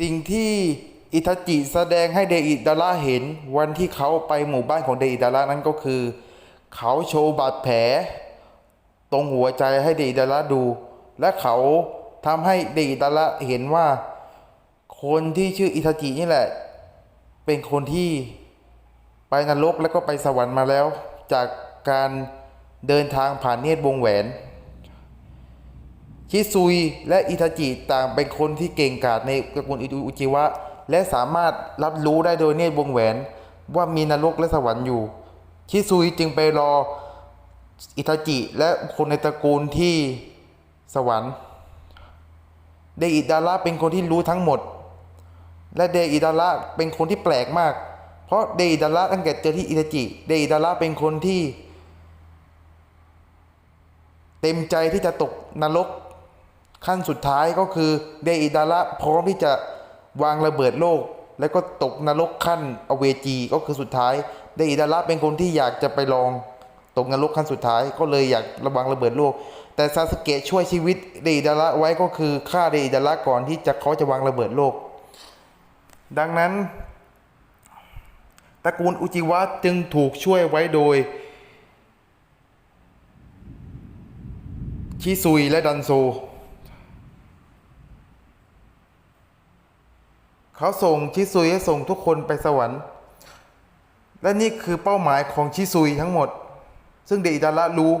สิ่งที่อิทาจิแสดงให้เดอิดาระเห็นวันที่เขาไปหมู่บ้านของเดอิดาระนั้นก็คือ เขาโชว์บาดแผล ตรงหัวใจให้เดอิดาระดู และเขาทำให้เดอิดาระเห็นว่า คนที่ชื่ออิทาจินี่แหละ เป็นคนที่ไปนรกแล้วก็ไปสวรรค์มาแล้ว จากการเดินทางผ่านเนตรวงแหวน ชิซุยและอิทาจิต่างเป็นคนที่เก่งกาจในตระกูลอุจิวะ และสามารถรับรู้ได้โดยเนตรวงแหวน ว่ามีนรกและสวรรค์อยู่ ชิซุยจึงไปรออิทาจิและคนในตระกูลที่สวรรค์ เดอิดาระเป็นคนที่รู้ทั้งหมด และเดอิดาระเป็นคนที่แปลกมาก เพราะเดอิดาระตั้งแต่เจอที่อิทาจิ เดอิดาระเป็นคนที่ เต็มใจที่จะตกนรก ขั้นสุดท้ายก็คือเดอิดาระพร้อมที่จะวางระเบิดโลก แล้วก็ตกนรกขั้นอเวจีก็คือสุดท้ายเดอิดาระเป็นคนที่อยากจะไปลองตกนรกขั้นสุดท้ายก็เลยอยากระวังระเบิดโลก แต่ซาสเกะช่วยชีวิตเดอิดาระไว้ก็คือฆ่าเดอิดาระก่อนที่จะเขาจะวางระเบิดโลก ดังนั้นตระกูลอุจิวะจึงถูกช่วยไว้โดยชิซุยและดันโซ เขาส่งชิซุยให้ส่งทุกคนไปสวรรค์ และนี่คือเป้าหมายของชิซุยทั้งหมด ซึ่งเดอิดาระรู้